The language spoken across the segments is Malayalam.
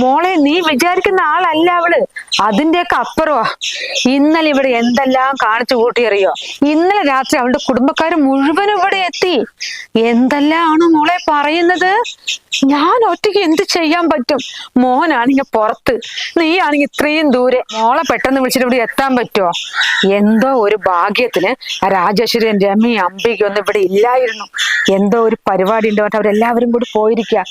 മോളെ നീ വിചാരിക്കുന്ന ആളല്ല അവൾ. അതിന്റെയൊക്കെ അപ്പുറമാ ഇന്നലെ ഇവിടെ എന്തെല്ലാം കാണിച്ചു കൂട്ടിയറിയോ? ഇന്നലെ രാത്രി അവളുടെ കുടുംബക്കാർ മുഴുവൻ ഇവിടെ എത്തി. എന്തെല്ലാമാണ് മോളെ പറയുന്നത്? ഞാൻ ഒറ്റയ്ക്ക് എന്ത് ചെയ്യാൻ പറ്റും? മോനാണെങ്കിൽ പുറത്ത്. നീ ആണെങ്കി ഇത്രയും ദൂരെ. മോളെ പെട്ടെന്ന് വിളിച്ചിട്ട് ഇവിടെ എത്താൻ പറ്റുമോ എന്തോ ഒരു ഭാഗ്യത്തിന് രാജേശ്വരി രമി അംബിക ഒന്നും ഇവിടെ ഇല്ലായിരുന്നു. എന്തോ ഒരു പരിപാടി ഉണ്ട് അവരെല്ലാവരും കൂടി പോയിരിക്കുക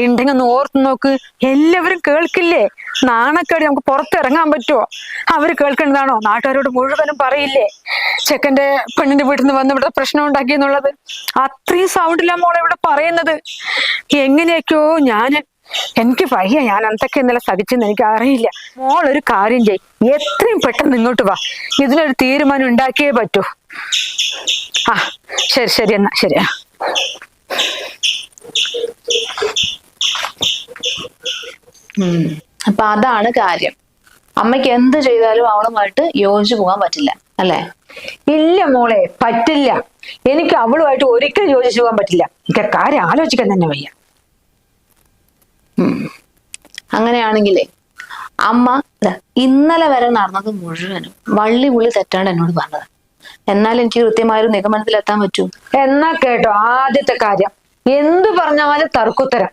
ഉണ്ടെങ്കിൽ ഒന്ന് ഓർത്ത് നോക്ക്. എല്ലാവരും കേൾക്കില്ലേ? നാണക്കേടി നമുക്ക് പുറത്തിറങ്ങാൻ പറ്റുമോ അവർ കേൾക്കുന്നതാണോ? നാട്ടുകാരോട് മുഴുവനും പറയില്ലേ? ചെക്കന്റെ പെണ്ണിന്റെ വീട്ടിൽ നിന്ന് വന്ന് ഇവിടെ പ്രശ്നം ഉണ്ടാക്കി എന്നുള്ളത്? അത്രയും സൗണ്ടില്ല മോളെ ഇവിടെ പറയുന്നത്. എങ്ങനെയൊക്കെയോ ഞാൻ എനിക്ക് വയ്യ ഞാൻ എന്തൊക്കെ ഇന്നലെ സഹിച്ചെന്ന് എനിക്ക് അറിയില്ല. മോൾ ഒരു കാര്യം ചെയ് എത്രയും പെട്ടെന്ന് ഇങ്ങോട്ട് വാ. ഇതിനൊരു തീരുമാനം ഉണ്ടാക്കിയേ പറ്റൂ. ആ ശരി ശരി എന്നാ ശരിയാ. അപ്പൊ അതാണ് കാര്യം. അമ്മയ്ക്ക് എന്ത് ചെയ്താലും അവളുമായിട്ട് യോജിച്ചു പോകാൻ പറ്റില്ല അല്ലെ? ഇല്ല മോളെ പറ്റില്ല. എനിക്ക് അവളുമായിട്ട് ഒരിക്കലും യോജിച്ചു പോകാൻ പറ്റില്ല. എനിക്ക് കാര്യം ആലോചിക്കാൻ തന്നെ വയ്യ. അങ്ങനെയാണെങ്കിലേ അമ്മ ഇന്നലെ വരെ നടന്നത് മുഴുവനും വള്ളി പുള്ളി തെറ്റാണ് എന്നോട് പറഞ്ഞത്. എന്നാൽ എനിക്ക് കൃത്യമായൊരു നിഗമനത്തിലെത്താൻ പറ്റൂ. എന്നാ കേട്ടോ ആദ്യത്തെ കാര്യം. എന്തു പറഞ്ഞാലും തർക്കുത്തരം.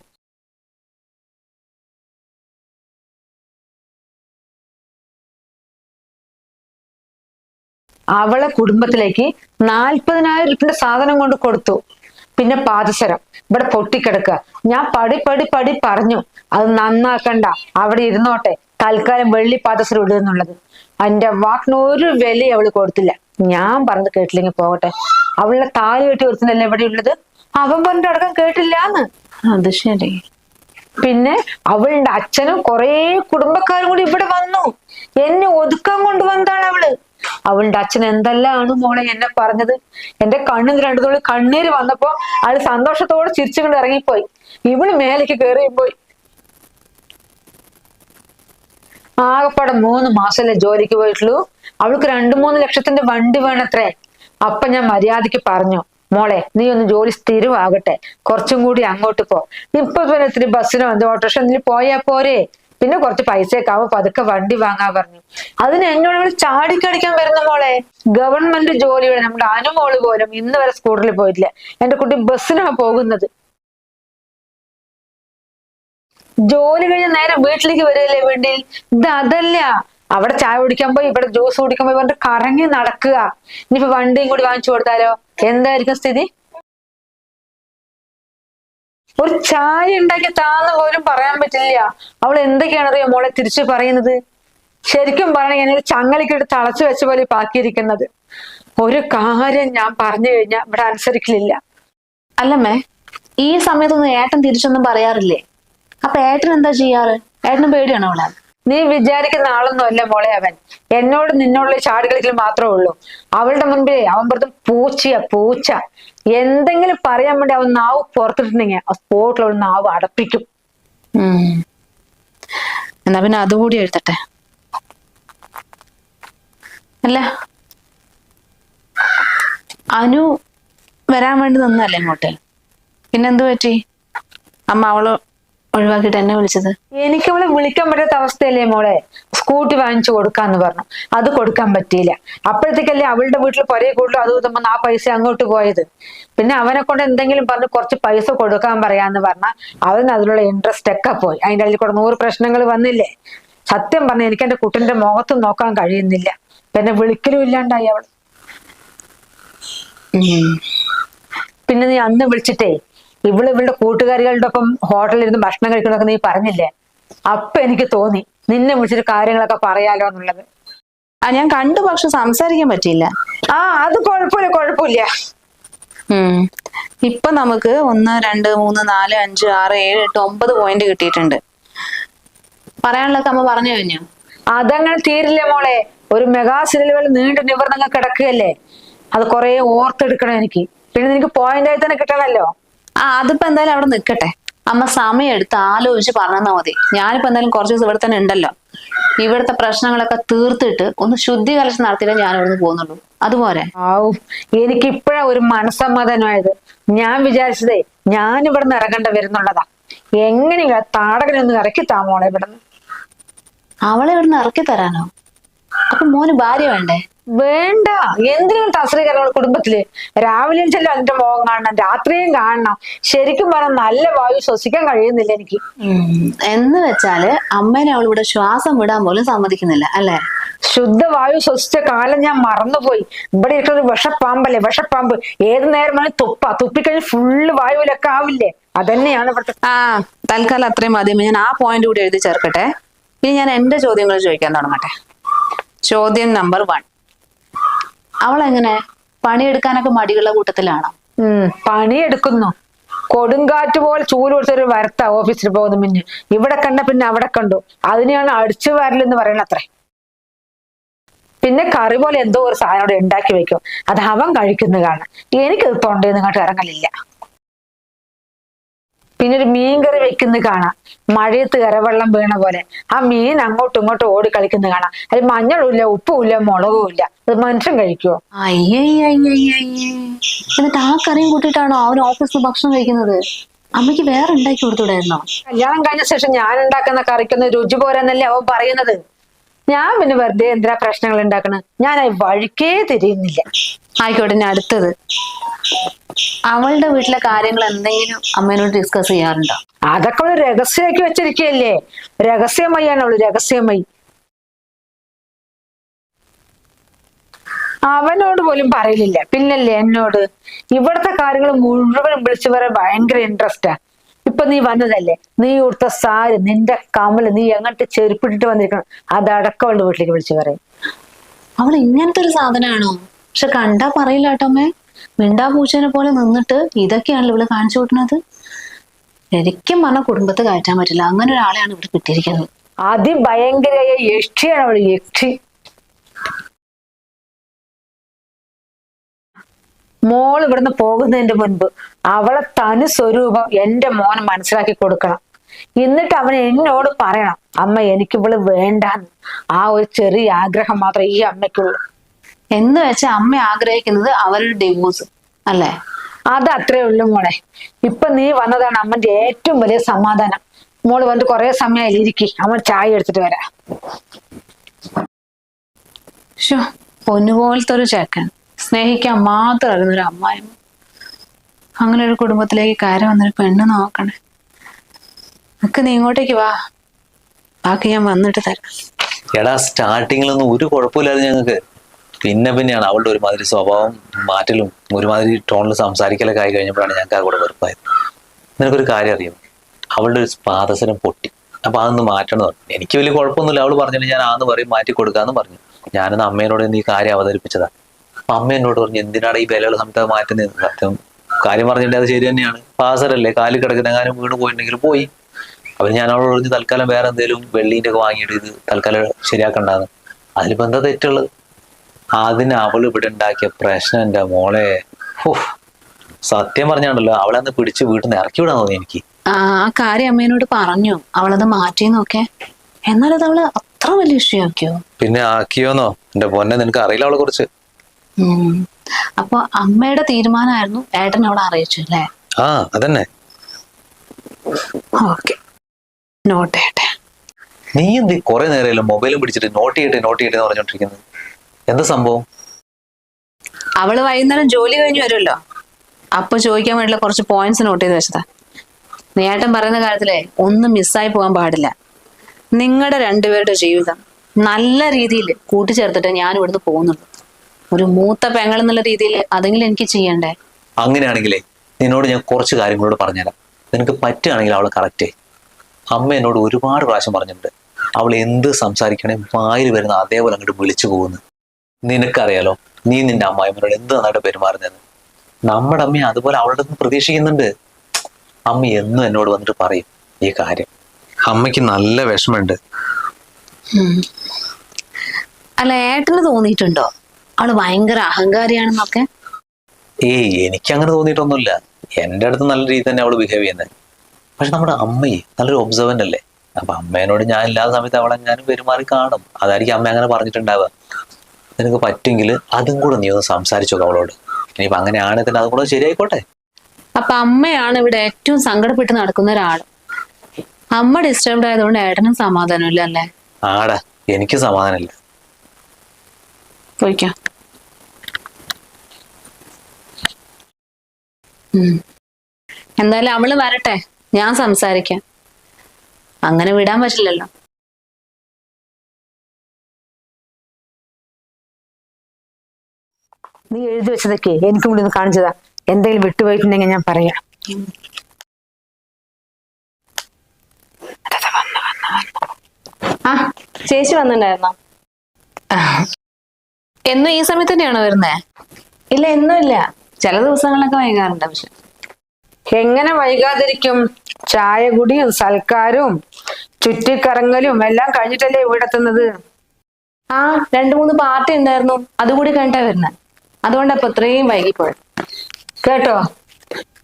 അവളെ കുടുംബത്തിലേക്ക് നാൽപ്പതിനായിരം രൂപയുടെ സാധനം കൊണ്ട് കൊടുത്തു. പിന്നെ പാദസരം ഇവിടെ പൊട്ടിക്കിടക്കുക. ഞാൻ പടി പടി പടി പറഞ്ഞു. അത് നന്നാക്കണ്ട. അവിടെ ഇരുന്നോട്ടെ. തൽക്കാലം വെള്ളി പാദസരം ഇടുന്നുള്ളത് എന്റെ വാക്കിന് ഒരു വില അവൾ കൊടുത്തില്ല. ഞാൻ പറഞ്ഞത് കേട്ടില്ലെങ്കിൽ പോകട്ടെ. അവളുടെ താലി കെട്ടി ഒരുത്തുന്നല്ലേ ഇവിടെ ഉള്ളത്? അവൻ പറഞ്ഞിട്ട് അടക്കം കേട്ടില്ലാന്ന്. അത് ശരി. പിന്നെ അവളുടെ അച്ഛനും കുറേ കുടുംബക്കാരും കൂടി ഇവിടെ വന്നു. എന്നെ ഒതുക്കാൻ കൊണ്ടുവന്നതാണ് അവൾ. അവളുടെ അച്ഛൻ എന്തെല്ലാമാണ് മോളെ എന്നെ പറഞ്ഞത്? എന്റെ കണ്ണിന് രണ്ടു തുള്ളി കണ്ണീര് വന്നപ്പോ ആൾ സന്തോഷത്തോടെ ചിരിച്ചുകൊണ്ട് ഇറങ്ങിപ്പോയി. ഇവൾ മേലേക്ക് കയറിപ്പോയി പോയി. ആകപ്പാടെ മൂന്ന് മാസമല്ലേ ജോലിക്ക് പോയിട്ടുള്ളൂ? അവൾക്ക് രണ്ടു മൂന്ന് ലക്ഷത്തിന്റെ വണ്ടി വേണത്രേ. അപ്പൊ ഞാൻ മര്യാദയ്ക്ക് പറഞ്ഞു മോളെ നീ ഒന്ന് ജോലി സ്ഥിരമാകട്ടെ. കുറച്ചും കൂടി അങ്ങോട്ട് പോ. ഇപ്പൊ ഇത്തിരി ബസ്സിനോ എന്തോ ഓട്ടോറിക്ഷ എന്തിനു പോയാ പോരെ. പിന്നെ കുറച്ച് പൈസയൊക്കെ ആവും പതുക്കെ വണ്ടി വാങ്ങാൻ പറഞ്ഞു. അതിന് എന്നോട് ഇവിടെ ചാടിക്കടിക്കാൻ വരുന്ന മോളെ ഗവൺമെന്റ് ജോലിയുടെ നമ്മുടെ അനുമോൾ പോലും ഇന്ന് വരെ സ്കൂട്ടറിൽ പോയിട്ടില്ല. എന്റെ കുട്ടി ബസ്സിനാണ് പോകുന്നത്. ജോലി കഴിഞ്ഞ നേരെ വീട്ടിലേക്ക് വരികയല്ലേ വേണ്ടി? ഇത് അതല്ല. അവിടെ ചായ കുടിക്കാൻ പോയി ഇവിടെ ജ്യൂസ് കുടിക്കാൻ പോയി പറഞ്ഞിട്ട് കറങ്ങി നടക്കുക. ഇനിയിപ്പോ വണ്ടിയും കൂടി വാങ്ങിച്ചു കൊടുത്താലോ? എന്തായിരിക്കും സ്ഥിതി? ഒരു ചായ ഉണ്ടാക്കി താന്ന് പോലും പറയാൻ പറ്റില്ല. അവൾ എന്തൊക്കെയാണ് അറിയോ മോളെ തിരിച്ചു പറയുന്നത്? ശരിക്കും പറയണെങ്കിൽ ഞാനൊരു ചങ്ങലിക്കിട്ട് തളച്ചു വെച്ച പോലെ പാക്കിയിരിക്കുന്നത് ഒരു കാര്യം ഞാൻ പറഞ്ഞു കഴിഞ്ഞാൽ ഇവിടെ അനുസരിക്കലില്ല. അല്ലമ്മേ ഈ സമയത്തൊന്നും ഏട്ടൻ തിരിച്ചൊന്നും പറയാറില്ലേ? അപ്പൊ ഏട്ടൻ എന്താ ചെയ്യാറ്? ഏട്ടന് പേടിയാണോ അവളെ? നീ വിചാരിക്കുന്ന ആളൊന്നും അല്ല മോളെ അവൻ. എന്നോട് നിന്നോടുള്ള ചാടി കളിക്കൽ മാത്രമേ ഉള്ളൂ. അവളുടെ മുൻപിൽ അവൻ പുറത്ത് പൂച്ചയാ പൂച്ച. എന്തെങ്കിലും പറയാൻ വേണ്ടി അവൻ നാവ് പുറത്തിട്ടുണ്ടെങ്കിൽ ആ സ്പോട്ടിൽ അവൾ നാവ് അടപ്പിക്കും. എന്നാ പിന്നെ അതുകൂടി എഴുതട്ടെ. അല്ല. അനു വരാൻ വേണ്ടി നിന്നല്ലേ ഇങ്ങോട്ട്? പിന്നെന്തു പറ്റി? അമ്മ അവൾ ഒഴിവാക്കിയിട്ട് എന്നെ വിളിച്ചത്. എനിക്ക് അവളെ വിളിക്കാൻ പറ്റാത്ത അവസ്ഥയല്ലേ മോളെ? സ്കൂട്ടി വാങ്ങിച്ചു കൊടുക്കാന്ന് പറഞ്ഞു. അത് കൊടുക്കാൻ പറ്റിയില്ല. അപ്പോഴത്തേക്കല്ലേ അവളുടെ വീട്ടിൽ പൊരയെ കൂടുതലും അത് ഇതുമ്പോൾ ആ പൈസ അങ്ങോട്ട് പോയത്. പിന്നെ അവനെ കൊണ്ട് എന്തെങ്കിലും പറഞ്ഞ് കുറച്ച് പൈസ കൊടുക്കാൻ പറയാന്ന് പറഞ്ഞാൽ അവൻ അതിലുള്ള ഇൻട്രസ്റ്റ് ഒക്കെ പോയി. അതിന്റെ അതിൽ കൂടെ നൂറ് പ്രശ്നങ്ങൾ വന്നില്ലേ? സത്യം പറഞ്ഞ എനിക്ക് എന്റെ കുട്ടിന്റെ മുഖത്ത് നോക്കാൻ കഴിയുന്നില്ല. പിന്നെ വിളിക്കലും ഇല്ലാണ്ടായി അവൾ. പിന്നെ നീ അന്ന് വിളിച്ചിട്ടേ ഇവൾ ഇവളുടെ കൂട്ടുകാരികളുടെ ഒപ്പം ഹോട്ടലിൽ ഇരുന്ന് ഭക്ഷണം കഴിക്കണമൊക്കെ നീ പറഞ്ഞില്ലേ? അപ്പൊ എനിക്ക് തോന്നി നിന്നെ വിളിച്ചിട്ട് കാര്യങ്ങളൊക്കെ പറയാലോ എന്നുള്ളത്. ആ ഞാൻ കണ്ടു പക്ഷെ സംസാരിക്കാൻ പറ്റിയില്ല. ആ അത് കുഴപ്പമില്ല കുഴപ്പമില്ല. ഇപ്പൊ നമുക്ക് ഒന്ന് രണ്ട് മൂന്ന് നാല് അഞ്ച് ആറ് ഏഴ് എട്ട് ഒമ്പത് പോയിന്റ് കിട്ടിയിട്ടുണ്ട്. പറയാനുള്ളതൊക്കെ അമ്മ പറഞ്ഞു കഴിഞ്ഞു. അതങ്ങനെ തീരില്ല മോളെ. ഒരു മെഗാ സിനിമകൾ നീണ്ടു നിവർന്നങ്ങ് കിടക്കുകയല്ലേ? അത് കുറെ ഓർത്തെടുക്കണം എനിക്ക്. പിന്നെ നിനക്ക് പോയിന്റ് ആയി തന്നെ കിട്ടണല്ലോ ആ അതിപ്പോ എന്തായാലും അവിടെ നിൽക്കട്ടെ അമ്മ സമയം എടുത്ത് ആലോചിച്ച് പറഞ്ഞാൽ മതി. ഞാനിപ്പോ എന്തായാലും കുറച്ച് ദിവസം ഇവിടെ തന്നെ ഉണ്ടല്ലോ. ഇവിടുത്തെ പ്രശ്നങ്ങളൊക്കെ തീർത്തിട്ട് ഒന്ന് ശുദ്ധി കലശം നടത്തിയിട്ടേ ഞാൻ ഇവിടുന്ന് പോകുന്നുള്ളൂ. അതുപോലെ. ആവും എനിക്ക് ഇപ്പോഴാ ഒരു മനസ്സമ്മതമായത് ഞാൻ വിചാരിച്ചതേ ഞാൻ ഇവിടെ നിന്ന് ഇറങ്ങേണ്ട വരുന്നുള്ളതാ. എങ്ങനെയാ താടകനൊന്ന് ഇറക്കി താമോളെ ഇവിടുന്ന്? അവളെ ഇവിടുന്ന് ഇറക്കി തരാനോ? അപ്പൊ മോന് ഭാര്യ വേണ്ടേ? വേണ്ട. എന്തിനും തസ്രീകരണം കുടുംബത്തിൽ? രാവിലെയും ചെല്ലും അതിന്റെ മുഖം കാണണം രാത്രിയും കാണണം. ശരിക്കും പറഞ്ഞാൽ നല്ല വായു ശ്വസിക്കാൻ കഴിയുന്നില്ല എനിക്ക്. എന്ന് വെച്ചാൽ അമ്മേനെ അവളിവിടെ ശ്വാസം വിടാൻ പോലും സമ്മതിക്കുന്നില്ല അല്ലേ? ശുദ്ധവായു ശ്വസിച്ച കാലം ഞാൻ മറന്നുപോയി. ഇവിടെ ഇരിക്കുന്ന ഒരു വിഷപ്പാമ്പല്ലേ? വിഷപ്പാമ്പ്. ഏത് നേരം വേണേലും തുപ്പ. തുപ്പിക്കഴിഞ്ഞ് ഫുള്ള് വായുവിലൊക്കെ ആവില്ലേ? അതന്നെയാണ് ഇവിടുത്തെ ആ തൽക്കാലം അത്രയും മതി ഞാൻ ആ പോയിന്റ് കൂടി എഴുതി ചേർക്കട്ടെ. ഇനി ഞാൻ എന്റെ ചോദ്യങ്ങൾ ചോദിക്കാൻ തുടങ്ങട്ടെ. ചോദ്യം നമ്പർ വൺ അവളെങ്ങനെ പണിയെടുക്കാനൊക്കെ മടിയുള്ള കൂട്ടത്തിലാണോ? പണിയെടുക്കുന്നു. കൊടുങ്കാറ്റ് പോലെ ചൂൽ കൊടുത്തൊരു വരത്ത ഓഫീസിൽ പോകുന്ന പിന്നെ ഇവിടെ കണ്ട പിന്നെ അവിടെ കണ്ടു. അതിനെയാണ് അടിച്ചു വരലെന്ന് പറയണ അത്രേ പിന്നെ കറി പോലെ എന്തോ ഒരു സാധനം ഉണ്ടാക്കി വെക്കും. അത് അവൻ കഴിക്കുന്നതാണ് കാണാം. എനിക്കത് തൊണ്ടയിൽ നിങ്ങോട്ട് ഇറങ്ങലില്ല. പിന്നെ ഒരു മീൻ കറി വെക്കുന്നത് കാണാം. മഴയത്ത് കരവെള്ളം വീണ പോലെ. ആ മീൻ അങ്ങോട്ടും ഇങ്ങോട്ടും ഓടി കളിക്കുന്നത് കാണാം. അതിൽ മഞ്ഞളും ഇല്ല ഉപ്പും ഇല്ല മുളകും ഇല്ല അത് മനുഷ്യൻ കഴിക്കുവോ? അയ്യയ്യയ്യയ്യയ്യേ. എന്നിട്ട് ആ കറിയും കൂട്ടിയിട്ടാണോ അവൻ ഓഫീസിൽ ഭക്ഷണം കഴിക്കുന്നത്? അമ്മയ്ക്ക് വേറെ ഉണ്ടാക്കി കൊടുത്തൂടായിരുന്നോ കല്യാണം കഴിഞ്ഞ ശേഷം ഞാൻ ഉണ്ടാക്കുന്ന കറിക്കൊന്ന് രുചി പോരെന്നല്ലേ അവൻ പറയുന്നത്. ഞാൻ പിന്നെ വെറുതെ എന്തിനാ പ്രശ്നങ്ങൾ ഉണ്ടാക്കണ? ഞാൻ അത് വഴിക്കേ തിരിയുന്നില്ല. ആയിക്കോട്ടെ ഞാൻ അടുത്തത്. അവളുടെ വീട്ടിലെ കാര്യങ്ങൾ എന്തെങ്കിലും അമ്മേനോട് ഡിസ്കസ് ചെയ്യാറുണ്ടോ? അതൊക്കെ അവൾ രഹസ്യമാക്കി വെച്ചിരിക്കുകയല്ലേ. രഹസ്യമയാണ് അവൾ രഹസ്യമായി. അവനോട് പോലും പറയലില്ല. പിന്നല്ലേ എന്നോട്? ഇവിടുത്തെ കാര്യങ്ങൾ മുഴുവൻ വിളിച്ചു പറയാൻ ഭയങ്കര ഇൻട്രസ്റ്റാ ഇപ്പൊ നീ വന്നതല്ലേ? നീ ഉടുത്ത സാരി നിന്റെ കമൽ നീ എങ്ങോട്ട് ചെരുപ്പിട്ടിട്ട് വന്നിരിക്കണം? അതടക്കം അവളുടെ വീട്ടിലേക്ക് വിളിച്ചു പറയും. അവൾ ഇങ്ങനത്തെ ഒരു സാധനമാണോ പക്ഷെ കണ്ടാ പറയില്ല മിണ്ടാ പൂച്ചനെ പോലെ നിന്നിട്ട് ഇതൊക്കെയാണല്ലോ ഇവൾ കാണിച്ചു കൂട്ടുന്നത് ശരിക്കും പറഞ്ഞ കുടുംബത്തെ കയറ്റാൻ പറ്റില്ല. അങ്ങനെ ഒരാളെയാണ് ഇവിടെ കിട്ടിയിരിക്കുന്നത്. അതിഭയങ്കരമായ യക്ഷിയാണ് അവൾ യക്ഷി. മോൾ ഇവിടുന്ന് പോകുന്നതിന്റെ മുൻപ് അവളെ തനു സ്വരൂപം എന്റെ മോൻ മനസ്സിലാക്കി കൊടുക്കണം. എന്നിട്ട് അവൻ എന്നോട് പറയണം അമ്മ എനിക്ക് ഇവൾ വേണ്ടാന്ന്. ആ ഒരു ചെറിയ ആഗ്രഹം മാത്രമേ ഈ അമ്മയ്ക്കുള്ളൂ. എന്ന് വെച്ചാൽ അമ്മ ആഗ്രഹിക്കുന്നത് അവരുടെ ഡിവോഴ്സ് അല്ലേ? അത് അത്രേ ഉള്ളൂ മോളെ. ഇപ്പൊ നീ വന്നതാണ് അമ്മന്റെ ഏറ്റവും വലിയ സമാധാനം. മോൾ വന്നിട്ട് കുറെ സമയം ഇരിക്കി. അമ്മ ചായ എടുത്തിട്ട് വരാം. ഷോ പൊന്നുപോലത്തെ ഒരു ചേക്കൻ. സ്നേഹിക്കാൻ മാത്രം അറിയുന്നൊരു അമ്മായിമ്മ. അങ്ങനെ ഒരു കുടുംബത്തിലേക്ക് കയറി വന്നൊരു പെണ്ണ് നോക്കണേ. നിനക്ക് നീ ഇങ്ങോട്ടേക്ക് വാ. ബാക്കി ഞാൻ വന്നിട്ട് തരാം. എടാ സ്റ്റാർട്ടിങ്ങിലൊന്നും ഒരു കുഴപ്പമില്ലാതെ ഞങ്ങൾക്ക് പിന്നെ പിന്നെയാണ് അവളുടെ ഒരുമാതിരി സ്വഭാവം മാറ്റലും ഒരുമാതിരി ടോണിൽ സംസാരിക്കലൊക്കെ ആയി കഴിഞ്ഞപ്പോഴാണ് ഞങ്ങൾക്ക് ആ കൂടെ വെറുപ്പായത്. നിനക്കൊരു കാര്യം അറിയാം? അവളുടെ ഒരു പാദസരം പൊട്ടി. അപ്പൊ അതൊന്ന് മാറ്റണം എനിക്ക് വലിയ കുഴപ്പമൊന്നുമില്ല. അവൾ പറഞ്ഞിട്ട് ഞാൻ ആന്ന് പറയും മാറ്റി കൊടുക്കാന്ന് പറഞ്ഞു. ഞാനൊന്ന് അമ്മേനോട് ഈ കാര്യം അവതരിപ്പിച്ചതാ. അപ്പൊ അമ്മ എന്നോട് പറഞ്ഞു എന്തിനാണ് ഈ വിലകൾ നമുക്ക് അത് മാറ്റുന്നത്? സത്യം. കാര്യം പറഞ്ഞിട്ട് അത് ശരി തന്നെയാണ്. പാസറല്ലേ കാലിൽ കിടക്കുന്ന കാര്യം വീണ് പോയിട്ടുണ്ടെങ്കിൽ പോയി. അപ്പൊ ഞാൻ അവളോട് പറഞ്ഞു തൽക്കാലം വേറെ എന്തെങ്കിലും വെള്ളീന്റെ ഒക്കെ വാങ്ങിയിട്ട് ഇത് തൽക്കാലം ശരിയാക്കണ്ടാന്ന്. അതിലിപ്പോ എന്താ തെറ്റുള്ളത്? അതിന് അവൾ ഇവിടെ ഉണ്ടാക്കിയ പ്രശ്നം എന്റെ മോളെ. സത്യം പറഞ്ഞാണല്ലോ അവളെ അന്ന് പിടിച്ച് വീട്ടിൽ നിന്ന് ഇറക്കി വിടാൻ തോന്നി എനിക്ക്. ആ കാര്യം അമ്മേനോട് പറഞ്ഞു. അവളത് മാറ്റി നോക്കേ. എന്നാലത് അവൾ അത്ര വലിയ ഇഷ്യൂ ആക്കിയോ പിന്നെ ആക്കിയോന്നോ? എന്റെ പൊന്നെ നിനക്ക് അറിയില്ല അവളെ കുറിച്ച്. അപ്പൊ അമ്മയുടെ തീരുമാനമായിരുന്നു ഏട്ടൻ അവിടെ അറിയിച്ചു അല്ലേ? ആ അതന്നെ. ഓക്കെ. നോട്ട് ഏട്ടെ നീ എന്ത് കുറെ നേരമല്ലോ മൊബൈലും പിടിച്ചിട്ട് നോട്ട് ചെയ്യട്ടെ നോട്ട് ചെയ്യട്ടെ എന്ന് പറഞ്ഞോണ്ടിരിക്കുന്നത് എന്താ സംഭവം? അവൾ വൈകുന്നേരം ജോലി കഴിഞ്ഞു വരുമല്ലോ. അപ്പൊ ചോദിക്കാൻ വേണ്ടിയുള്ള കുറച്ച് പോയിന്റ്സ് നോട്ട് ചെയ്ത് വെച്ചതാ. നേട്ടൻ പറയുന്ന കാര്യത്തിലെ ഒന്നും മിസ്സായി പോകാൻ പാടില്ല. നിങ്ങളുടെ രണ്ടുപേരുടെ ജീവിതം നല്ല രീതിയിൽ കൂട്ടിച്ചേർത്തിട്ട് ഞാൻ ഇവിടുന്ന് പോകുന്നുള്ളൂ. ഒരു മൂത്ത പെങ്ങൾ എന്നുള്ള രീതിയിൽ അതെങ്കിലും എനിക്ക് ചെയ്യണ്ടേ? അങ്ങനെയാണെങ്കിലേ നിന്നോട് ഞാൻ കുറച്ച് കാര്യങ്ങളോട് പറഞ്ഞുതരാം നിനക്ക് പറ്റുകയാണെങ്കിൽ അവൾ കറക്റ്റേ അമ്മ എന്നോട് ഒരുപാട് പ്രാവശ്യം പറഞ്ഞിട്ടുണ്ട്. അവൾ എന്ത് സംസാരിക്കണേ വായിൽ വരുന്ന അതേപോലെ അങ്ങോട്ട് വിളിച്ചു പോകുന്നു. നിനക്കറിയാലോ നീ നിന്റെ അമ്മായിമ്മനോട് എന്ത് നന്നായിട്ട് പെരുമാറുന്നതെന്ന്? നമ്മുടെ അമ്മ അതുപോലെ അവളുടെ നിന്ന് പ്രതീക്ഷിക്കുന്നുണ്ട്. അമ്മ എന്നും എന്നോട് വന്നിട്ട് പറയും ഈ കാര്യം. അമ്മയ്ക്ക് നല്ല വിഷമമുണ്ട്. അല്ല ഏട്ടന് തോന്നിയിട്ടുണ്ടോ? അവൾ ഭയങ്കര അഹങ്കാരിയാണെന്നൊക്കെ? ഏയ് എനിക്ക് അങ്ങനെ തോന്നിയിട്ടൊന്നുമില്ല. എന്റെ അടുത്ത് നല്ല രീതി തന്നെ അവൾ ബിഹേവ് ചെയ്യുന്നത് പക്ഷെ നമ്മുടെ അമ്മയെ നല്ലൊരു ഒബ്സർവന്റ് അല്ലേ? അപ്പൊ അമ്മേനോട് ഞാൻ എല്ലാ സമയത്ത് അവളെ ഞാൻ പെരുമാറി കാണും. അതായിരിക്കും അമ്മ അങ്ങനെ പറഞ്ഞിട്ടുണ്ടാവുക. നിനക്ക് പറ്റുമെങ്കിൽ അതും കൂടെ നീ ഒന്ന് സംസാരിച്ചോ അവളോട്. ഇനിയിപ്പോ അങ്ങനെയാണെങ്കിൽ തന്നെ അതും കൂടെ ശരിയായിക്കോട്ടെ? അപ്പൊ അമ്മയാണ് ഇവിടെ ഏറ്റവും സങ്കടപ്പെട്ട് നടക്കുന്ന ഒരാൾ അമ്മ ഡിസ്റ്റർബ്ഡ് ആയതുകൊണ്ട് ഏട്ടനും സമാധാനമില്ല അല്ലേ? ആടാ എനിക്ക് സമാധാനമില്ല. ഉം. എന്തായാലും അവൾ വരട്ടെ. ഞാൻ സംസാരിക്കാം. അങ്ങനെ വിടാൻ പറ്റില്ലല്ലോ. നീ എഴുതി വെച്ചതൊക്കെ എനിക്കും കൂടി ഒന്ന് കാണിച്ചതാ. എന്തെങ്കിലും വിട്ടുപോയിട്ടുണ്ടെങ്കിൽ ഞാൻ പറയാം. ആ ചേച്ചി വന്നിട്ടുണ്ടായിരുന്നോ? എന്നും ഈ സമയത്ത് തന്നെയാണോ വരുന്നേ? ഇല്ല എന്നും ഇല്ല. ചില ദിവസങ്ങളിലൊക്കെ വൈകാറുണ്ട് പക്ഷെ. എങ്ങനെ വൈകാതിരിക്കും? ചായ കുടിയും സൽക്കാരവും ചുറ്റിക്കറങ്ങലും എല്ലാം കഴിഞ്ഞിട്ടല്ലേ ഇവിടെ എത്തുന്നത്? ആ രണ്ടു മൂന്ന് പാർട്ടി ഉണ്ടായിരുന്നു. അതുകൂടി കഴിഞ്ഞിട്ടാ വരുന്നത് അതുകൊണ്ടാ ഇപ്പൊ ഇത്രയും വൈകിപ്പോയത്. കേട്ടോ?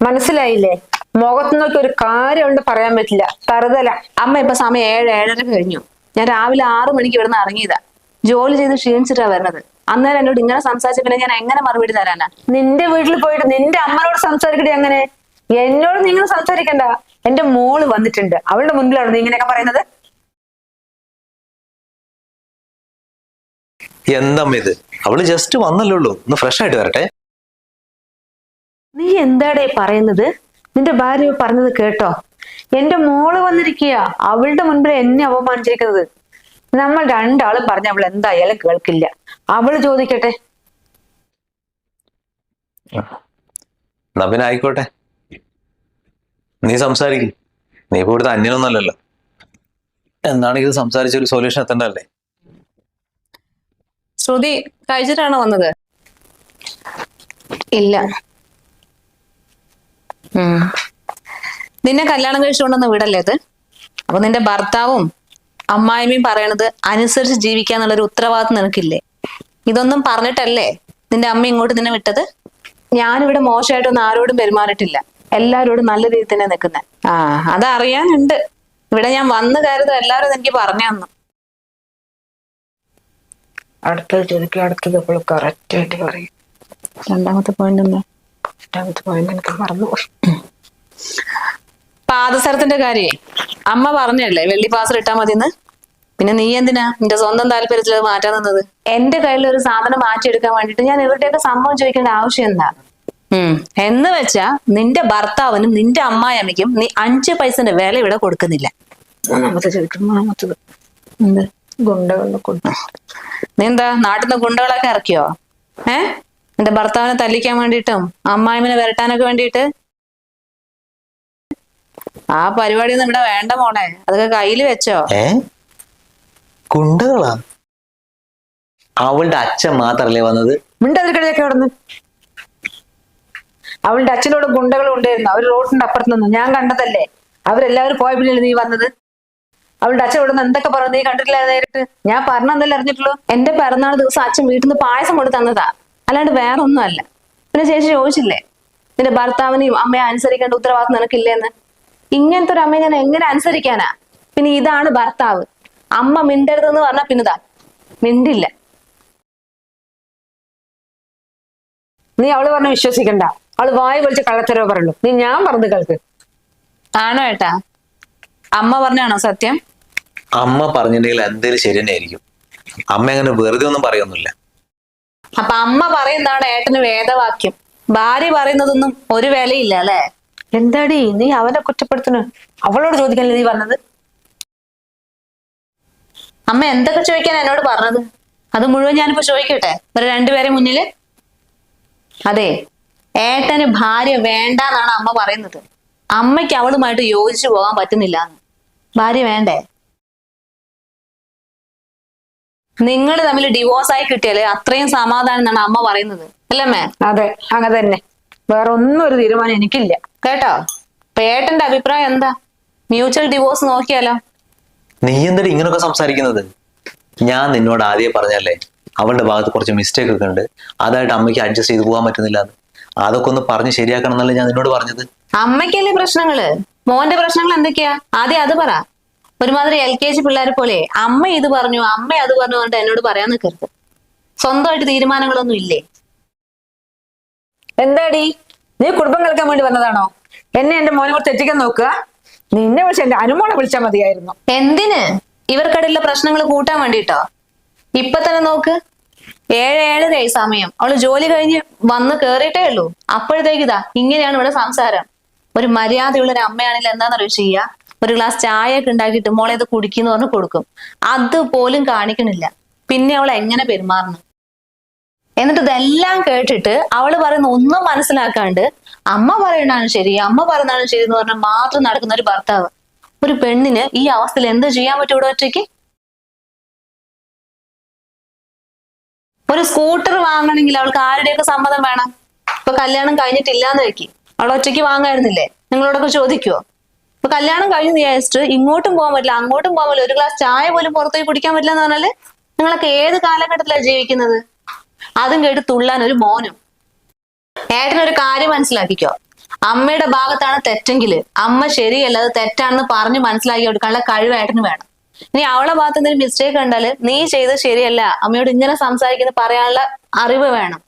മനസ്സിലായില്ലേ? മുഖത്ത് നോക്കി ഒരു കാര്യം ഉണ്ട് പറയാൻ പറ്റില്ല. തറുതല. അമ്മ ഇപ്പൊ സമയം ഏഴ് ഏഴര കഴിഞ്ഞു. ഞാൻ രാവിലെ ആറു മണിക്ക് ഇവിടുന്ന് ഇറങ്ങിയതാ. ജോലി ചെയ്ത് ക്ഷീണിച്ചിട്ടാ വരണത്. അന്നേരം എന്നോട് ഇങ്ങനെ സംസാരിച്ച പിന്നെ ഞാൻ എങ്ങനെ മറുപടി തരാനാ? നിന്റെ വീട്ടിൽ പോയിട്ട് നിന്റെ അമ്മനോട് സംസാരിക്കട്ടെ അങ്ങനെ? എന്നോട് നിങ്ങൾ സംസാരിക്കണ്ട. എന്റെ മോൾ വന്നിട്ടുണ്ട്. അവളുടെ മുൻപിലാണ് നീ ഇങ്ങനെയൊക്കെ പറയുന്നത്? എന്തമ്മ ഇത്? അവൾ ജസ്റ്റ് വന്നല്ലേ ഉള്ളൂ. ഒന്ന് ഫ്രഷ് ആയിട്ട് വരട്ടെ. നീ എന്താടേ പറയുന്നത്? നിന്റെ ഭാര്യ പറഞ്ഞത് കേട്ടോ. എന്റെ മോൾ വന്നിരിക്കുക അവളുടെ മുൻപിൽ എന്നെ അപമാനിച്ചിരിക്കുന്നത്. നമ്മൾ രണ്ടാളും പറഞ്ഞ അവൾ എന്തായാലും കേൾക്കില്ല. അവൾ ചോദിക്കട്ടെ? എന്നാ പിന്നെ ആയിക്കോട്ടെ. നീ സംസാരിക്കും. നീ ഇപ്പൊ ഇവിടുത്തെ അന്യനൊന്നല്ലല്ലോ എന്താണെങ്കിലും ഇത് സംസാരിച്ച ഒരു സൊല്യൂഷൻ എത്തണ്ടല്ലേ ശ്രുതി കഴിച്ചിട്ടാണോ വന്നത്? ഇല്ല. നിന്നെ കല്യാണം കഴിച്ചുകൊണ്ടൊന്ന് വിടല്ലേ അത് അപ്പൊ നിന്റെ ഭർത്താവും അമ്മായിമ്മയും പറയണത് അനുസരിച്ച് ജീവിക്കാന്നുള്ളൊരു ഉത്തരവാദിത്വം നിനക്കില്ലേ? ഇതൊന്നും പറഞ്ഞിട്ടല്ലേ നിന്റെ അമ്മ ഇങ്ങോട്ട് നിന്നെ വിട്ടത്? ഞാനിവിടെ മോശമായിട്ടൊന്നും ആരോടും പെരുമാറിയിട്ടില്ല. എല്ലാരോടും നല്ല രീതിയിൽ തന്നെ നിൽക്കുന്നത് ആ അതറിയാനുണ്ട്. ഇവിടെ ഞാൻ വന്നു കയറുന്നത് എല്ലാവരും എനിക്ക് പറഞ്ഞു തന്നു. അടുത്തത് ചോദിക്കും അടുത്തത് അവൾ കറക്റ്റ് ആയിട്ട് പറയും. രണ്ടാമത്തെ പോയിന്റ് എന്താ? രണ്ടാമത്തെ പോയിന്റ് എനിക്ക് മറന്നുപോയി പാദസരത്തിന്റെ കാര്യേ. അമ്മ പറഞ്ഞല്ലേ വെള്ളി പാസർ ഇട്ടാ മതിന്ന്. പിന്നെ നീ എന്തിനാ? നിന്റെ സ്വന്തം താല്പര്യത്തിൽ അത് മാറ്റാൻ നിന്നത്? എന്റെ കയ്യിൽ ഒരു സാധനം മാറ്റിയെടുക്കാൻ വേണ്ടിട്ട് ഞാൻ ഇവരുടെയൊക്കെ സമ്മതം ചോദിക്കേണ്ട ആവശ്യം എന്താ? ഉം. എന്ന് വെച്ചാ നിന്റെ ഭർത്താവിനും നിന്റെ അമ്മായമ്മയ്ക്കും നീ അഞ്ച് പൈസന്റെ വില ഇവിടെ കൊടുക്കുന്നില്ല. നീ എന്താ നാട്ടിൽ നിന്ന് ഗുണ്ടകളൊക്കെ ഇറക്കിയോ? ഏ? നിന്റെ ഭർത്താവിനെ തല്ലിക്കാൻ വേണ്ടിയിട്ടും അമ്മായിമിനെ വരട്ടാനൊക്കെ വേണ്ടിയിട്ട്? ആ പരിപാടിയൊന്നും ഇവിടെ വേണ്ട മോളെ. അതൊക്കെ കയ്യിൽ വെച്ചോ. ഏ? കുണ്ടകളാ. അവളുടെ അച്ഛൻ മാത്രല്ലേ വന്നത്? മിണ്ടതിരിക്കടയൊക്കെ അവിടെ അവളുടെ അച്ഛനോട് ഗുണ്ടകൾ ഉണ്ടായിരുന്നു അവർ റോഡിന്റെ അപ്പുറത്ത് നിന്നു. ഞാൻ കണ്ടതല്ലേ? അവരെല്ലാവരും പോയ പിന്നിൽ നീ വന്നത്. അവളുടെ അച്ഛൻ ഇവിടെ നിന്ന് എന്തൊക്കെ പറഞ്ഞു? നീ കണ്ടിട്ടില്ല നേരിട്ട്? ഞാൻ പറഞ്ഞെന്നല്ലേ അറിഞ്ഞിട്ടുള്ളൂ? എന്റെ പിറന്നാൾ ദിവസം അച്ഛൻ വീട്ടിൽ നിന്ന് പായസം കൊടുത്ത് തന്നതാ. അല്ലാണ്ട് വേറെ ഒന്നും അല്ല പിന്നെ ചേച്ചി ചോദിച്ചില്ലേ? നിന്റെ ഭർത്താവിനെയും അമ്മയെ അനുസരിക്കേണ്ട ഉത്തരവാദിത്വം നിനക്കില്ലേന്ന് ഇങ്ങനത്തെ ഒരു അമ്മയെ ഞാൻ എങ്ങനെ അനുസരിക്കാനാ പിന്നെ ഇതാണ് ഭർത്താവ്. അമ്മ മിണ്ടരുതെന്ന് പറഞ്ഞാ പിന്നെതാ മിണ്ടില്ല. നീ അവൾ പറഞ്ഞ വിശ്വസിക്കണ്ട. അവൾ വായി വിളിച്ച് കള്ളത്തരവ് പറയുള്ളൂ. നീ ഞാൻ പറഞ്ഞു കേൾക്ക്. ആണോ ഏട്ടാ? അമ്മ പറഞ്ഞാണോ സത്യം? അമ്മ പറഞ്ഞിട്ടുണ്ടെങ്കിൽ എന്തേലും ശരി തന്നെയായിരിക്കും അമ്മ അങ്ങനെ വെറുതെ ഒന്നും പറയൊന്നുമില്ല. അപ്പൊ അമ്മ പറയുന്നതാണ് ഏട്ടന് വേദവാക്യം. ഭാര്യ പറയുന്നതൊന്നും ഒരു വിലയില്ല അല്ലെ? എന്താടി നീ അവനെ കുറ്റപ്പെടുത്തുന്നു? അവളോട് ചോദിക്കാനല്ലേ നീ പറഞ്ഞത് അമ്മ എന്തൊക്കെ ചോദിക്കാൻ എന്നോട് പറഞ്ഞത്? അത് മുഴുവൻ ഞാനിപ്പോ ചോദിക്കട്ടെ? ഒരു രണ്ടുപേരെ മുന്നിൽ? അതെ ഏട്ടന് ഭാര്യ വേണ്ടാന്നാണ് അമ്മ പറയുന്നത്. അമ്മയ്ക്ക് അവളുമായിട്ട് യോജിച്ചു പോകാൻ പറ്റുന്നില്ല ഭാര്യ വേണ്ടേ? നിങ്ങൾ തമ്മിൽ ഡിവോഴ്സ് ആയി കിട്ടിയാലേ അത്രയും സമാധാനം എന്നാണ് അമ്മ പറയുന്നത്. അല്ലേ അതെ അങ്ങനെ തന്നെ. വേറെ ഒന്നും ഒരു തീരുമാനം എനിക്കില്ല. കേട്ടോ? പേട്ടന്റെ അഭിപ്രായം എന്താ? മ്യൂച്വൽ ഡിവോഴ്സ് നോക്കിയാലോ? നീ എന്തിനാ ഇങ്ങനൊക്കെ സംസാരിക്കുന്നത്? ഞാൻ നിന്നോട് ആദ്യം പറഞ്ഞല്ലേ അവളുടെ ഭാഗത്ത് കുറച്ച് മിസ്റ്റേക്ക് ഒക്കെ ഉണ്ട്. അതായിട്ട് അമ്മയ്ക്ക് അഡ്ജസ്റ്റ് ചെയ്ത് പോകാൻ പറ്റുന്നില്ല അതൊക്കെ ഒന്ന് പറഞ്ഞ് ശരിയാക്കണം എന്നല്ലേ ഞാൻ നിന്നോട് പറഞ്ഞത്. അമ്മയ്ക്കല്ലേ പ്രശ്നങ്ങൾ? മോന്റെ പ്രശ്നങ്ങൾ എന്തൊക്കെയാ? ആദ്യം അത് പറ. ഒരുമാതിരി എൽ കെ ജി പിള്ളേരെ പോലെ അമ്മ ഇത് പറഞ്ഞു അമ്മ അത് പറഞ്ഞു കൊണ്ട് എന്നോട് പറയാൻ നിൽക്കരുത് സ്വന്തമായിട്ട് തീരുമാനങ്ങളൊന്നും ഇല്ലേ? എന്താടി? നീ കുടുംബം കളിക്കാൻ വേണ്ടി വന്നതാണോ? എന്നെ എന്റെ മോനെ കുറിച്ച് തെറ്റിക്കാൻ നോക്കുക. നിന്നെ വിളിച്ച എന്റെ അനുമോളെ വിളിച്ചാൽ മതിയായിരുന്നു. എന്തിന്? ഇവർക്കിടയിലെ പ്രശ്നങ്ങൾ കൂട്ടാൻ വേണ്ടിട്ടോ ഇപ്പൊ തന്നെ നോക്ക്. ഏഴ് ഏഴരയായി സമയം. അവൾ ജോലി കഴിഞ്ഞ് വന്ന് കേറിയിട്ടേ ഉള്ളൂ. അപ്പോഴത്തേക്ക് ഇതാ ഇങ്ങനെയാണ് ഇവിടെ സംസാരം. ഒരു മര്യാദയുള്ള ഒരു അമ്മയാണെങ്കിൽ എന്താണെന്നറിയോ ചെയ്യുക ഒരു ഗ്ലാസ് ചായ ഒക്കെ ഉണ്ടാക്കിയിട്ട് മോളെ ഇത് കുടിക്കുന്നു പറഞ്ഞ് കൊടുക്കും. അതുപോലും കാണിക്കണില്ല. പിന്നെ അവൾ എങ്ങനെ പെരുമാറുന്നു എന്നിട്ട് ഇതെല്ലാം കേട്ടിട്ട് അവൾ പറയുന്ന ഒന്നും മനസ്സിലാക്കാണ്ട് അമ്മ പറയണാണ് ശരി അമ്മ പറയുന്നതാണ് ശരി എന്ന് പറഞ്ഞാൽ മാത്രം നടക്കുന്ന ഒരു ഭർത്താവ്. ഒരു പെണ്ണിന് ഈ അവസ്ഥയിൽ എന്ത് ചെയ്യാൻ പറ്റും ഇവിടെ ഒറ്റയ്ക്ക്? ഒരു സ്കൂട്ടർ വാങ്ങണമെങ്കിൽ അവൾക്ക് ആരുടെയൊക്കെ സമ്മതം വേണം? ഇപ്പൊ കല്യാണം കഴിഞ്ഞിട്ടില്ലാന്ന് വെക്കി. അവൾ ഒറ്റയ്ക്ക് വാങ്ങായിരുന്നില്ലേ? നിങ്ങളോടൊക്കെ ചോദിക്കുവോ? ഇപ്പൊ കല്യാണം കഴിഞ്ഞ് വിചാരിച്ചിട്ട് ഇങ്ങോട്ടും പോകാൻ പറ്റില്ല അങ്ങോട്ടും പോകാൻ പറ്റില്ല. ഒരു ഗ്ലാസ് ചായ പോലും പുറത്തേക്ക് കുടിക്കാൻ പറ്റില്ല എന്ന് പറഞ്ഞാൽ നിങ്ങളൊക്കെ ഏത് കാലഘട്ടത്തിലാണ് ജീവിക്കുന്നത്? അതും കേട്ട് തുള്ളാൻ ഒരു മോനും. ഏട്ടനൊരു കാര്യം മനസ്സിലാക്കിക്കോ. അമ്മയുടെ ഭാഗത്താണ് തെറ്റെങ്കിൽ അമ്മ ശരിയല്ല അത് തെറ്റാണെന്ന് പറഞ്ഞ് മനസ്സിലാക്കി കൊടുക്കാനുള്ള കഴിവ് ഏട്ടന് വേണം. ഇനി അവളെ ഭാഗത്ത് എന്തെങ്കിലും മിസ്റ്റേക്ക് കണ്ടാൽ നീ ചെയ്തത് ശരിയല്ല അമ്മയോട് ഇങ്ങനെ സംസാരിക്കുന്ന പറയാനുള്ള അറിവ് വേണം.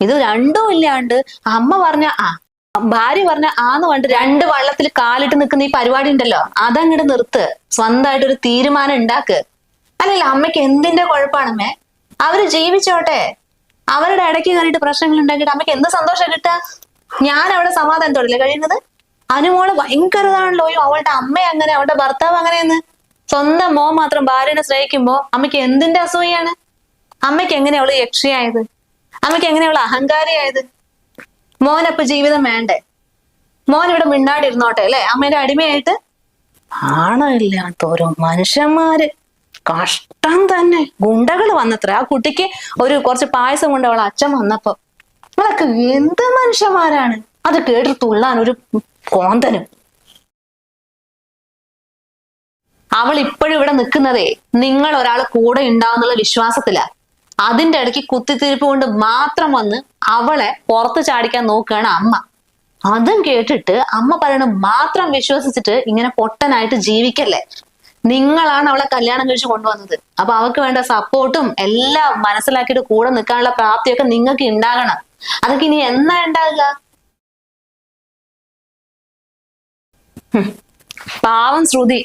ഇത് രണ്ടും ഇല്ലാണ്ട് അമ്മ പറഞ്ഞ ആ ഭാര്യ പറഞ്ഞ ആന്ന് പറഞ്ഞിട്ട് രണ്ട് വള്ളത്തിൽ കാലിട്ട് നിൽക്കുന്ന ഈ പരിപാടി ഉണ്ടല്ലോ അതങ്ങോട്ട് നിർത്ത്. സ്വന്തമായിട്ട് ഒരു തീരുമാനം ഉണ്ടാക്ക്. അല്ലെങ്കിൽ അമ്മയ്ക്ക് എന്തിന്റെ കുഴപ്പമാണമ്മേ? അവർ ജീവിച്ചോട്ടെ. അവരുടെ ഇടയ്ക്ക് കയറിയിട്ട് പ്രശ്നങ്ങൾ ഉണ്ടാക്കിയിട്ട് അമ്മയ്ക്ക് എന്ത് സന്തോഷം കിട്ടുക? ഞാൻ അവിടെ സമാധാനത്തോടല്ലേ കഴിയുന്നത് അനുമോൾ ഭയങ്കര ഇതാണല്ലോ. അവളുടെ അമ്മ അങ്ങനെ അവളുടെ ഭർത്താവ് അങ്ങനെയെന്ന്. സ്വന്തം മോൻ മാത്രം ഭാര്യനെ സ്നേഹിക്കുമ്പോ അമ്മയ്ക്ക് എന്തിന്റെ അസൂയാണ് അമ്മയ്ക്ക് എങ്ങനെ അവൾ യക്ഷിയായത്? അമ്മയ്ക്ക് എങ്ങനെ അവൾ അഹങ്കാരിയായത്? മോനപ്പൊ ജീവിതം വേണ്ടേ? മോൻ ഇവിടെ മിണ്ടാടി ഇരുന്നോട്ടെ അല്ലെ? അമ്മേന്റെ അടിമയായിട്ട്? ആണമില്ലാത്ത ഓരോ മനുഷ്യന്മാര്? കഷ്ടം തന്നെ. ഗുണ്ടകൾ വന്നത്ര. ആ കുട്ടിക്ക് ഒരു കുറച്ച് പായസം കൊണ്ട് അവളെ അച്ഛൻ വന്നപ്പോ അവളൊക്കെ എന്ത് മനുഷ്യന്മാരാണ്? അത് കേട്ടിട്ട് തുള്ളാൻ ഒരു കോന്തനും. അവൾ ഇപ്പോഴും ഇവിടെ നിൽക്കുന്നതേ നിങ്ങൾ ഒരാൾ കൂടെ ഉണ്ടാവുന്നുള്ള വിശ്വാസത്തില. അതിന്റെ ഇടയ്ക്ക് കുത്തിത്തിരിപ്പ് കൊണ്ട് മാത്രം വന്ന് അവളെ പുറത്ത് ചാടിക്കാൻ നോക്കുകയാണ് അമ്മ. അതും കേട്ടിട്ട് അമ്മ പറയണ മാത്രം വിശ്വസിച്ചിട്ട് ഇങ്ങനെ പൊട്ടനായിട്ട് ജീവിക്കല്ലേ? നിങ്ങളാണ് അവളെ കല്യാണം കഴിച്ച് കൊണ്ടുവന്നത്. അപ്പൊ അവൾക്ക് വേണ്ട സപ്പോർട്ടും എല്ലാം മനസ്സിലാക്കിയിട്ട് കൂടെ നിൽക്കാനുള്ള പ്രാപ്തിയൊക്കെ നിങ്ങൾക്ക് ഉണ്ടാകണം. അതൊക്കെ ഇനി എന്നാ ഉണ്ടാകുക പാവം ശ്രുതി.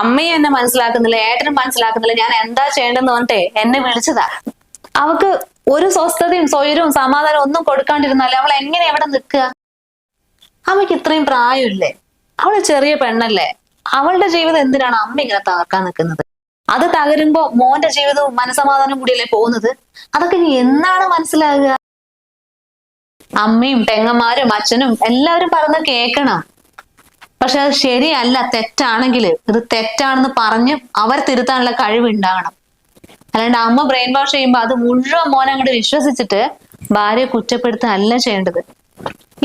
അമ്മയെ എന്നെ മനസ്സിലാക്കുന്നില്ല ഏട്ടനും മനസ്സിലാക്കുന്നില്ല ഞാൻ എന്താ ചെയ്യേണ്ടെന്ന് പറഞ്ഞിട്ടേ എന്നെ വിളിച്ചതാ. അവക്ക് ഒരു സ്വസ്ഥതയും സ്വയരവും സമാധാനവും ഒന്നും കൊടുക്കാണ്ടിരുന്നാലേ അവൾ എങ്ങനെ എവിടെ നിൽക്കുക? അവൾക്ക് ഇത്രയും പ്രായമില്ലേ? അവൾ ചെറിയ പെണ്ണല്ലേ? അവളുടെ ജീവിതം എന്തിനാണ് അമ്മ ഇങ്ങനെ തകർക്കാൻ നിൽക്കുന്നത്? അത് തകരുമ്പോ മോന്റെ ജീവിതവും മനസമാധാനം കൂടിയല്ലേ പോകുന്നത്? അതൊക്കെ എന്നാണ് മനസ്സിലാകുക? അമ്മയും പെങ്ങന്മാരും അച്ഛനും എല്ലാവരും പറഞ്ഞ് കേൾക്കണം. പക്ഷെ അത് ശരിയല്ല തെറ്റാണെങ്കിൽ. ഇത് തെറ്റാണെന്ന് പറഞ്ഞ് അവർ തിരുത്താനുള്ള കഴിവ് ഉണ്ടാകണം അല്ലാണ്ട് അമ്മ ബ്രെയിൻ വാഷ് ചെയ്യുമ്പോൾ അത് മുഴുവൻ മോനെ അങ്ങോട്ട് വിശ്വസിച്ചിട്ട് ഭാര്യയെ കുറ്റപ്പെടുത്തുക അല്ല ചെയ്യേണ്ടത്.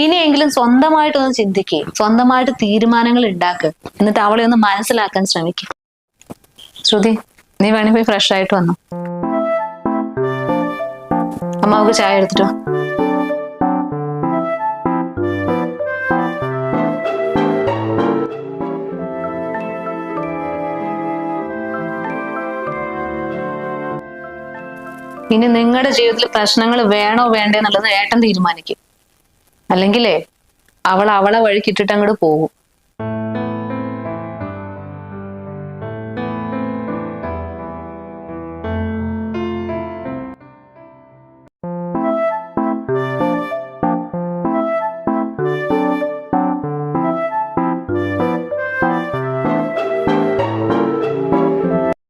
ഇനിയെങ്കിലും സ്വന്തമായിട്ടൊന്ന് ചിന്തിക്കുക സ്വന്തമായിട്ട് തീരുമാനങ്ങൾ ഉണ്ടാക്കുക എന്നിട്ട് അവളെ ഒന്ന് മനസ്സിലാക്കാൻ ശ്രമിക്കുക ശ്രുതി നീ വേണമെങ്കിൽ പോയി ഫ്രഷ് ആയിട്ട് വന്നു? അമ്മ അവക്ക് ചായ എടുത്തിട്ടോ? ഇനി നിങ്ങളുടെ ജീവിതത്തിൽ പ്രശ്നങ്ങൾ വേണോ വേണ്ടേ എന്നുള്ളത് ഏട്ടൻ തീരുമാനിക്കും. അല്ലെങ്കിലേ അവൾ അവളെ വഴിക്കിട്ടിട്ട് അങ്ങോട്ട് പോകും.